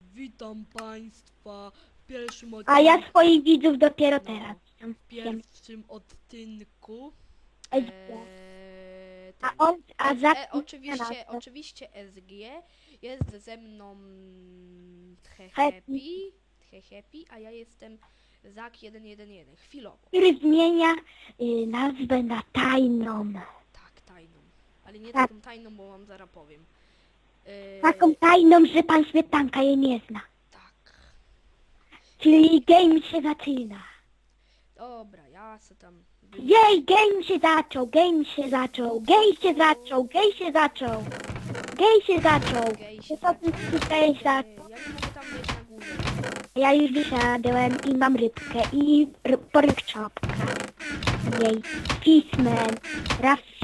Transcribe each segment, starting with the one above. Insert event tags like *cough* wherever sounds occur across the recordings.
Witam Państwa w pierwszym odcinku. A ja swoich widzów dopiero teraz. witam. W pierwszym odcinku. Ej, Eee, A ten. on, a za e, oczywiście, oczywiście SG jest ze mną Tche Happy. Happy, a ja jestem Zak 111. Chwilowo. który zmienia y, nazwę na tajną. Tak, tajną. Ale nie Tak. taką tajną, bo wam zaraz powiem. Eee, Taką tajną, że pan Śmietanka jej nie zna. Tak. Czyli game się zaczyna. Dobra, ja se tam... wy- Jej, game się zaczął, game się zaczął, game się zaczął, game się zaczął. Game się zaczął. Gej się co ty zaczął. tutaj za... Eee, Ja nie mogę tam wejść na górę. Ja już wysiadłem i mam rybkę i r- pork czopka. Jej, fishman, rafis.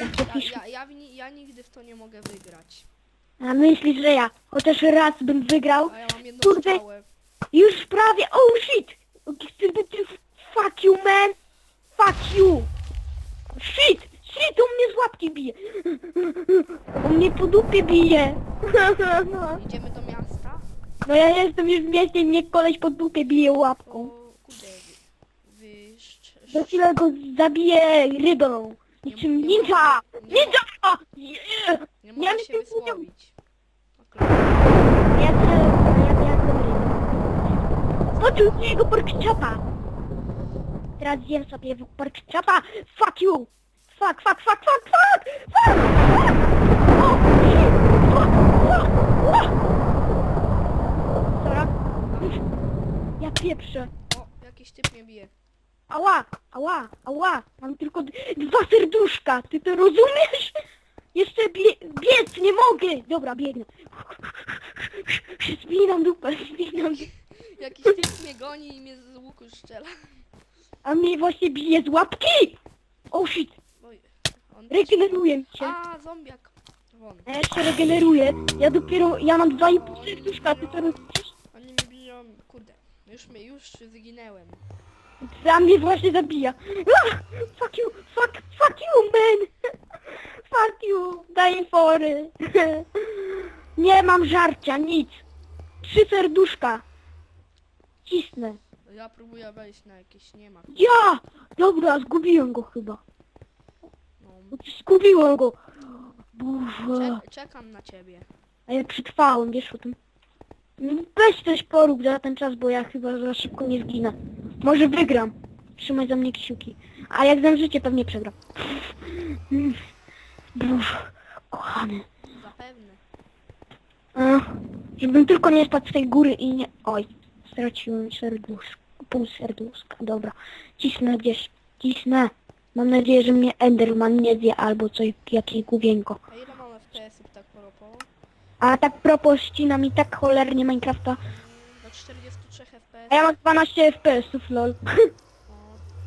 Ja chcę Ja, fish... ja, ja, w ni- ja nigdy w to nie mogę wygrać. A myślisz, że ja chociaż raz bym wygrał? A ja mam jedną Kurde. strzałę. Już prawie, oh shit! Fuck you man! Fuck you! Shit! Shit, on mnie z łapki bije! *laughs* On mnie po dupie bije! *laughs* Idziemy. No ja jestem już w mieście i mnie koleś po dupie bije łapką. kurde. Wyszcz... Za chwilę go zabiję rybą. Niczym Nie- nie ninja! mogę- nie Ninja! Nie Ja mogę się się wysłowić. Okej. Ja chcę, ja jadłem rybę. Poczuł z niego porkczapa. Teraz zjem sobie porkczapa. Fuck you! Fuck, fuck, fuck, fuck, fuck! Fuck! Fuck! O, shit! Fuck, fuck, fuck! Dobra. Ja pieprzę. O, jakiś typ mnie bije. Ała, ała, ała. Mam tylko d- dwa serduszka. Ty to rozumiesz? Jeszcze bie biec, nie mogę. Dobra, biegnę. *laughs* Spinam dupę, spinam. Jakiś typ mnie goni i mnie z łuku strzela. A mnie właśnie bije z łapki! Oh shit! Oj, on Regeneruję się. A, zombiak. Won. Ja się regeneruję. Ja dopiero, ja mam dwa i pół serduszka, ty to rozumiesz? Oni mnie biją. Kurde. Już mnie, już zginęłem. Za mnie właśnie zabija. Ah, fuck you, fuck, fuck you, man! Fuck you, daję fory. *laughs* Nie mam żarcia, nic. Trzy serduszka. Cisnę. Ja próbuję wejść na jakieś, nie ma. Ja! Dobra, zgubiłem go chyba. No. Zgubiłem go. Boże. Czek, czekam na ciebie. A ja przetrwałem, wiesz o tym. Weź coś porób za ten czas, bo ja chyba za szybko nie zginę. Może wygram. Trzymaj za mnie kciuki. A jak zemrzycie, pewnie przegram. Boże, kochany. Zapewne. A, żebym tylko nie spadł z tej góry i nie... Oj, straciłem serduszko. Pół serduszka, dobra. Cisnę gdzieś, cisnę. Mam nadzieję, że mnie Enderman nie zje albo coś, jakieś główienko. A ile mam FPS-ów tak propos? A tak propos ścina mi tak cholernie Minecrafta. Do 43 FPS. A ja mam 12 FPS-ów, lol.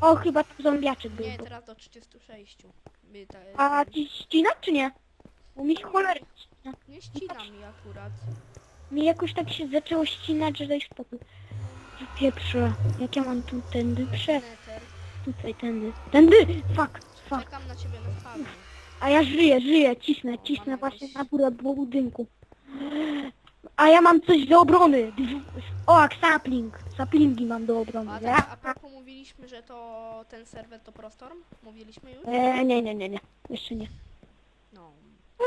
O, *laughs* O, chyba tam zombiaczek był. nie, teraz do 36. By ta, A ci ścina czy nie? Bo mi cholernie ścina. Nie ścina mi akurat. Mi jakoś tak się zaczęło ścinać, że daj spokój. Ja Pieprzę. Jak ja mam tu tędy? Prze... Tutaj tędy. Tędy! Fuck, fuck. Czekam na ciebie na spawnie. A ja żyję, żyję, cisnę, cisnę właśnie na górę budynku. A ja mam coś do obrony. O, jak sapling. Saplingi mam do obrony. A, tak, a propos mówiliśmy, że to ten serwer to Prostorm? Mówiliśmy już? E, nie, nie, nie, nie. Jeszcze nie. No. *gasps*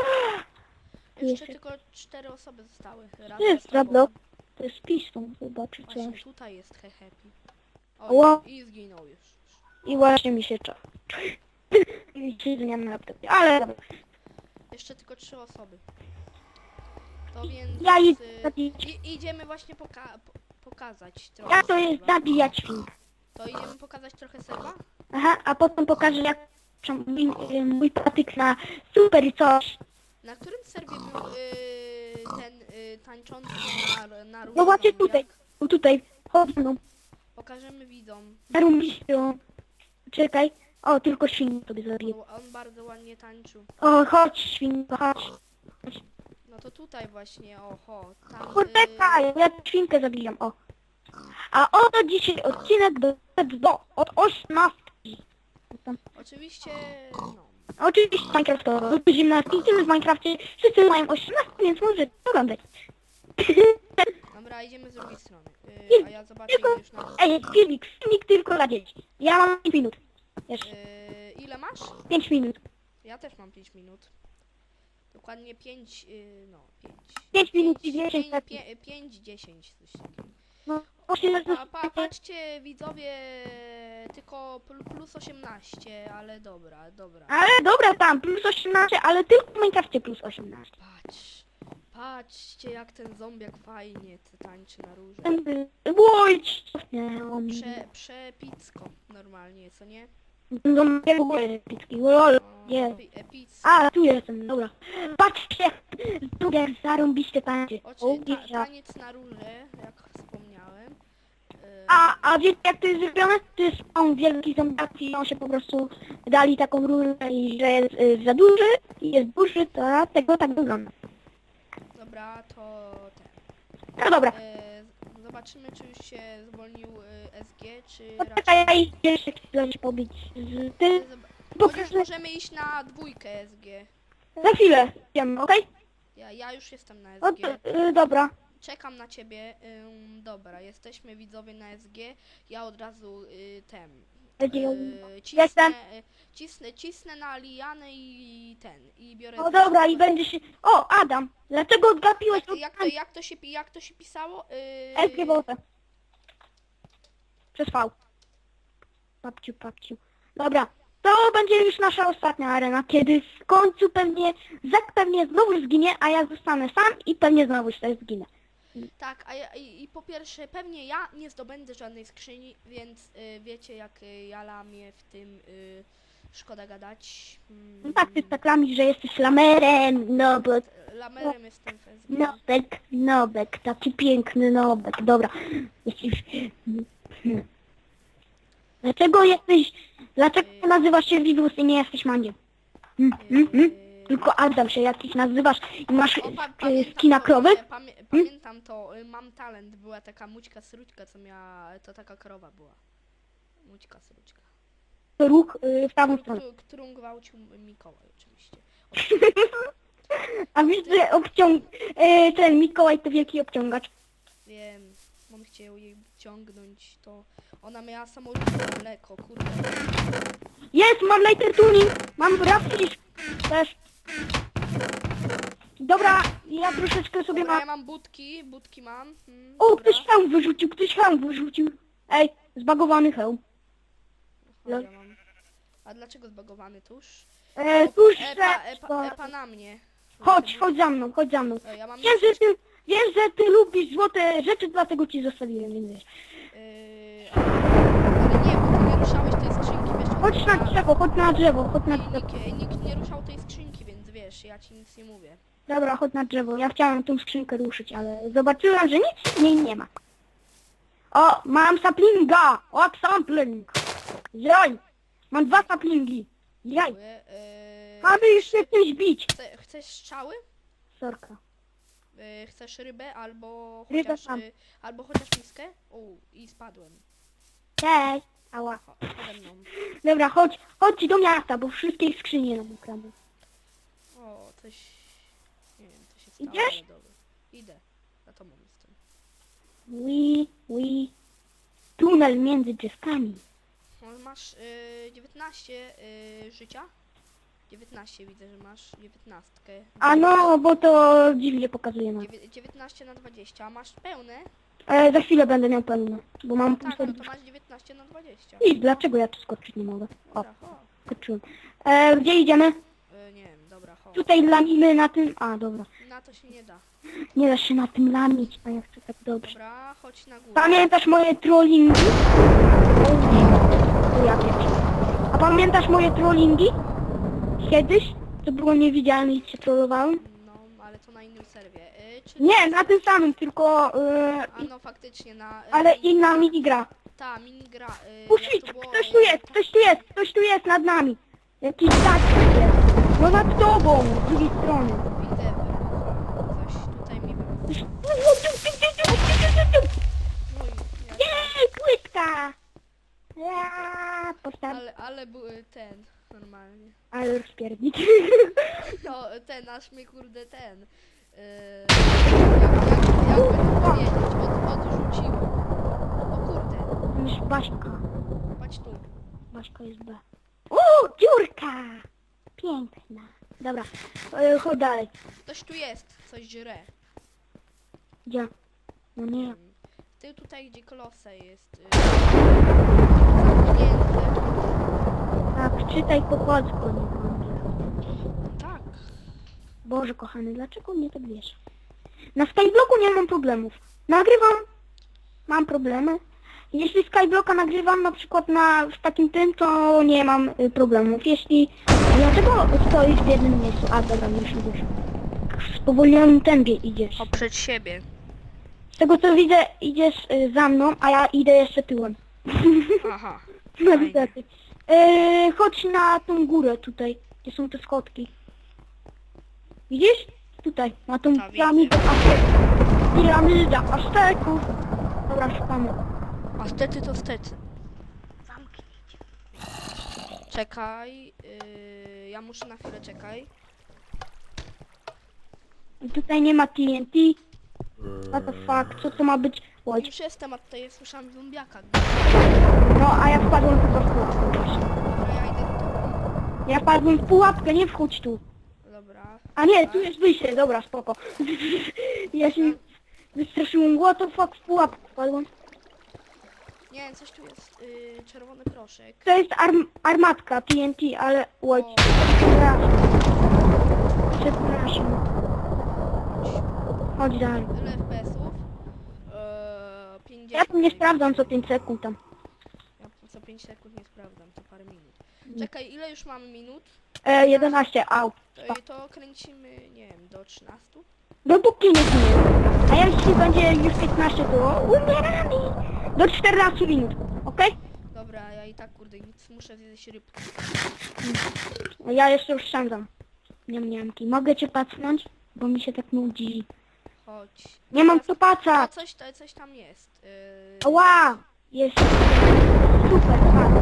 Jeszcze jeszcze- tylko cztery osoby zostały. Raz To jest. Roblox. To jest piston chyba, czy Właśnie coś. tutaj jest he happy. O, i zginął już. I właśnie mi się czas. *laughs* I siedzenia na laptopie. Ale dobra. Jeszcze tylko trzy osoby. To więc... Ja idę y, zabijać. i, idziemy właśnie poka po, pokazać trochę Ja to jest serwa. zabijać film. To idziemy pokazać trochę serwa? Aha, a potem pokażę jak mój, y, mój patyk na super i coś. Na którym serwie był y, ten y, tańczący na, na No właśnie tutaj. jak No tutaj. Chodź no. Pokażemy widzom. Zarumbiście. Czekaj. O, tylko świn sobie zabiję. bo On bardzo ładnie tańczył. O, chodź świnko, chodź. No to tutaj właśnie, oho. Tam, y, ja świnkę zabijam, o. A oto dzisiaj odcinek do, do od 18. Tam. Oczywiście, no. Oczywiście Minecraft to gimnastki, w Minecrafcie wszyscy mają 18, więc może oglądać. *laughs* Dobra, idziemy z drugiej strony. Yy, a ja zobaczę Tylko, ile już na... ej, filmik, filmik tylko dla dzieci. Ja mam 5 minut. Wiesz, Yy, ile masz? 5 minut. Ja też mam 5 minut. Dokładnie 5, yy, no 5. Pięć minut i 10 sekund. 5, 10, coś takiego. No, właśnie Pa, pa, patrzcie widzowie, tylko pl- plus 18, ale dobra, dobra. Ale dobra tam, plus 18, ale tylko w Minecrafcie plus 18. Patrz, patrzcie jak ten zombiak fajnie t- tańczy na róże. Nie, on... Prze, przepicko normalnie, co nie? Do mojego góry picki, lol, nie. epi, epicko. A, tu jestem, dobra. Patrzcie, tu jak zarąbiście tańczy. Oczy, ta, wiedział. taniec na róże, jak wspomniałem. Yy, A, a wiecie jak to jest zrobione? To jest on wielki zombiak i on się po prostu dali taką rurę i że jest y, za duży i jest duży, to dlatego tak wygląda. Dobra, to ten. No dobra, E, zobaczymy, czy już się zwolnił e, SG, czy poczekaj, raczej... ja jeszcze chwilę się pobić z tym. Zob- Pokażę. Chociaż możemy iść na dwójkę SG. Za chwilę, idziemy, okej? Ja, ja już jestem na O, SG. y, dobra. Czekam na ciebie. Ym, dobra, jesteśmy widzowie na SG. Ja od razu y, ten. Będzie ją- Y, cisnę, Jestem. y, cisnę, cisnę na lianę i ten. I biorę. O dobra, i będzie się... O, Adam, dlaczego odgapiłeś Jak, jak, to, jak, to się, pi- jak to się pisało? Y, LGBT. Przez V. Papciu, papciu. Dobra, to będzie już nasza ostatnia arena, kiedy w końcu pewnie Zak pewnie znowu zginie, a ja zostanę sam i pewnie znowu się zginę. Tak, a ja, i, i po pierwsze, pewnie ja nie zdobędę żadnej skrzyni, więc y, wiecie jak y, ja lamię w tym y, szkoda gadać. Mm, No tak, ty taklami, że jesteś lamerem, nobek, Lamerem jestem w nobek, nobek, taki piękny nobek, dobra. Jesteś... Hmm. Dlaczego jesteś... Dlaczego nazywasz się Vivus i nie jesteś Mandziem? Hmm, hmm, hmm? Y, Tylko Adam się jakiś nazywasz i masz O, pa, e, pamiętam skina to, krowy? Pamię, pamiętam to, y, mam talent, była taka mućka srućka, co miała, to taka krowa była. Mućka srućka. Ruch y, w prawą stronę. Któ- Którą gwałcił Mikołaj oczywiście. *laughs* A wiesz, że obciąg... E, ten Mikołaj to wielki obciągacz. Wiem, on chciał jej ciągnąć, to ona miała samolubne mleko, kurde. Jest, mam later tuning! Mam rafisz! Też. Dobra, ja troszeczkę sobie Dobra, ja mam... mam budki, budki mam. Hmm, O, dobra. ktoś hełm wyrzucił, ktoś hełm wyrzucił. Ej, zbagowany hełm. Aha, ja mam. A dlaczego zbagowany tuż? E, tuż Epa, że... epa, epa na mnie. Chodź, chodź za mną, chodź za mną. E, Ja mam Wiesz, że ty, wiesz, że ty lubisz złote rzeczy, dlatego ci zostawiłem, więc wiesz. Yy, ale nie, bo ty nie ruszałeś tej skrzynki, wiesz, Chodź na drzewo, chodź na drzewo, chodź na drzewo. nikt, nikt nie ruszał ja ci nic nie mówię. Dobra, chodź na drzewo. Ja chciałem tą skrzynkę ruszyć, ale zobaczyłam, że nic w niej nie ma. O, mam saplinga! O, sapling! Jaj! Mam dwa saplingi. Jaj! Dziękuję. Yy, Mamy jeszcze coś bić. chce, chcesz strzały? Sorka. Yy, chcesz rybę albo Rybę chociaż, mam. yy, albo chociaż miskę? O, i spadłem. Cześć! Ała. Cho- Pode mną. Dobra, chodź, chodź do miasta, bo wszystkie skrzynie nam ukradną. O, coś... Nie wiem, co się stało, Idziesz? ale dobra. Idę. Za tobą jestem. Wi, wi. Tunel między drzewkami. No, masz yy, 19 yy, życia? 19 widzę, że masz 19. A no, bo to dziwnie pokazuje nam. Dziewię- 19 na 20, a masz pełne? E, za chwilę będę miał pełno, bo mam pół Tak, no to masz 19 na 20. I dlaczego ja tu skoczyć nie mogę? O, Dobra, ho. skoczyłem. E, gdzie idziemy? E, nie wiem, dobra, ho. Tutaj lamimy na tym... A, dobra. Na to się nie da. Nie da się na tym lamić, a ja chcę tak dobrze. Dobra, chodź na górę. Pamiętasz moje trollingi? O, ja wiem. A pamiętasz moje trollingi? Kiedyś? To było niewidzialne i cię trollowałem? No, ale to na innym serwie. E, czy Nie, na tym samym, tylko... E, A no faktycznie na... E, ale inna minigra. Ta, minigra. E, jak Puścić, to było, ktoś tu jest, ktoś tu jest, ktoś tu jest nad nami. Jakiś tak jest. No nad tobą, z drugiej strony. Whatever. Coś tutaj mi wybuchło. Jej, płytka! Ja, postaw... Ale, ale były ten, normalnie. Ale już rozpierdnik. *laughs* No, ten, aż mnie kurde ten. Yy, jak, jak, jakby to powiedzieć, od, odrzuciło. O kurde, Niż Baszka. patrz tu. Baszka jest B. O, dziurka! Piękna. Dobra, e, chodź dalej. Ktoś tu jest, coś żre. Gdzie? No nie. Ty tutaj, gdzie kolosa jest. Zamknięte. Tak, czytaj po polsku, nie po angielsku. Tak. Boże kochany, dlaczego mnie tak wiesz? Na Skyblocku nie mam problemów. Nagrywam, mam problemy. Jeśli Skyblocka nagrywam na przykład na w takim tym, to nie mam y, problemów. Jeśli... Dlaczego stoisz w jednym miejscu? A dobra, już idziesz. W spowolnionym tempie idziesz. Oprzeć siebie. Z tego co widzę, idziesz y, za mną, a ja idę jeszcze tyłem. Aha. *laughs* No Fajnie. niestety. Yy, chodź na tą górę tutaj, gdzie są te schodki. Widzisz? Tutaj, na tą widzę. piramidę Azteków. Piramida Azteków. Dobra, szukamy. A stety to stety. Czekaj. Yy, ja muszę na chwilę czekaj. Tutaj nie ma TNT. What the fuck, co to ma być? Oj, Już jestem, a tutaj słyszałam zombiaka. no a ja wpadłem tylko w pułapkę. właśnie. Dobra, ja idę do. Ja wpadłem w pułapkę, nie wchodź tu. Dobra. A nie, tu jest wyjście, dobra, spoko. *laughs* ja się wystraszyłem, what the fuck, w pułapkę wpadłem. Nie, coś tu jest. Yy, czerwony proszek. To jest arm armatka TNT, ale... O. przepraszam. Przepraszam. Chodź dalej. Ile FPS-ów? Eee, 50. Ja tu nie sprawdzam co 5 sekund tam. Ja co 5 sekund nie sprawdzam, to parę minut. Czekaj, ile już mamy minut? E, 11, au. To, to kręcimy, nie wiem, do 13? Dopóki nie zginie. A jeśli będzie już 15, to umieramy. Do 14 minut, okej? Dobra, ja i tak kurde nic, muszę zjeść rybkę. Ja jeszcze oszczędzam. Niemniamki. Mogę cię pacnąć? Bo mi się tak nudzi. Chodź. Nie mam O, pacać. coś, to, coś tam jest. Yy, Ała! Jest super, tak.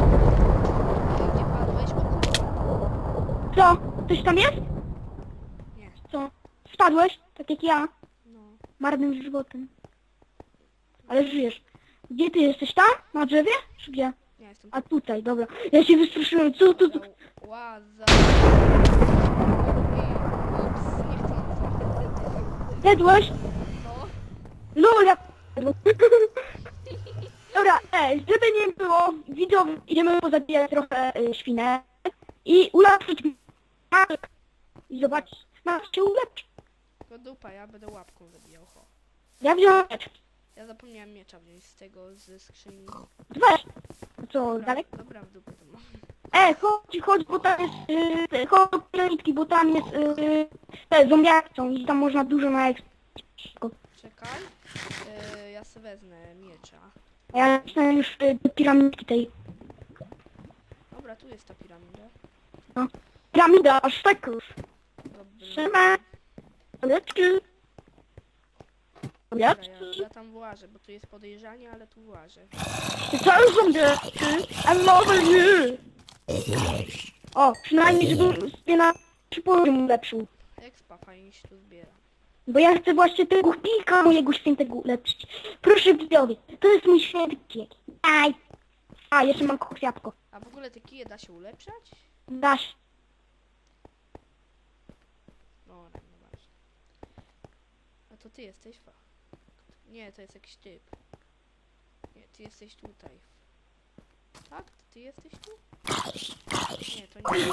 yy, gdzie padłeś? O kurwa. Co? Ktoś tam jest? Nie, Co? Spadłeś? Tak jak ja. no. Marnym żywotem. Ale żyjesz. Gdzie ty jesteś? Tam? Na drzewie? Czy gdzie? Nie, jestem A tutaj, dobra. Ja się wystraszyłem. Co to? za... Łaza. Ups, niechcący. Zjadłeś? No. No ja... Dobra, ej, żeby nie było, widzowie, idziemy pozabijać trochę y, świnek i ulepszyć mark. I zobacz, nas się ulepszy. To dupa, ja będę łapką zabijał, ho. Ja wziąłem. Ja zapomniałem miecza wziąć z tego, ze skrzyni. Weź. Co, Dobra, dalej? dobra, w dupę to mam. E, chodź, chodź, bo tam jest, yy, chodź do piramidki, bo tam jest, yy, te zombiaki są i tam można dużo na eks... Czekaj. Yy, ja sobie wezmę miecza. Ja jestem już yy, do piramidki tej. Dobra, tu jest ta piramida. Piramida Azteków. Dobra. Siema. Owieczki. Ja, Owieczki. ja tam włażę, bo tu jest podejrzanie, ale tu włażę. Co już owieczki? I'm over you. O, przynajmniej żebym sobie na trzy poziom ulepszył. Expa fajnie się tu zbiera. Bo ja chcę właśnie tego chmika mojego świętego ulepszyć. Proszę widzowie, to jest mój święty kijek. Aj. A, jeszcze mam kwiatko. A w ogóle te kije da się ulepszać? Dasz. No, no właśnie. A to ty jesteś fa. Nie, to jest jakiś typ. Nie, ty jesteś tutaj. Tak? Ty jesteś tu? Nie, to nie.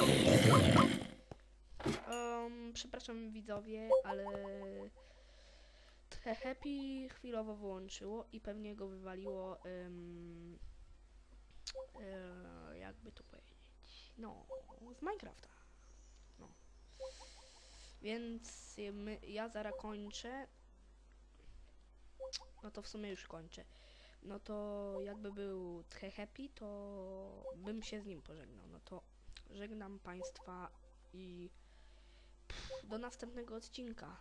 Um, przepraszam widzowie, ale te happy chwilowo wyłączyło i pewnie go wywaliło um, e, jakby to powiedzieć. No, z Minecrafta. No. Więc my, ja zaraz kończę. No to w sumie już kończę. No to jakby był Tche Happy, to bym się z nim pożegnał. No to żegnam Państwa i pff, do następnego odcinka.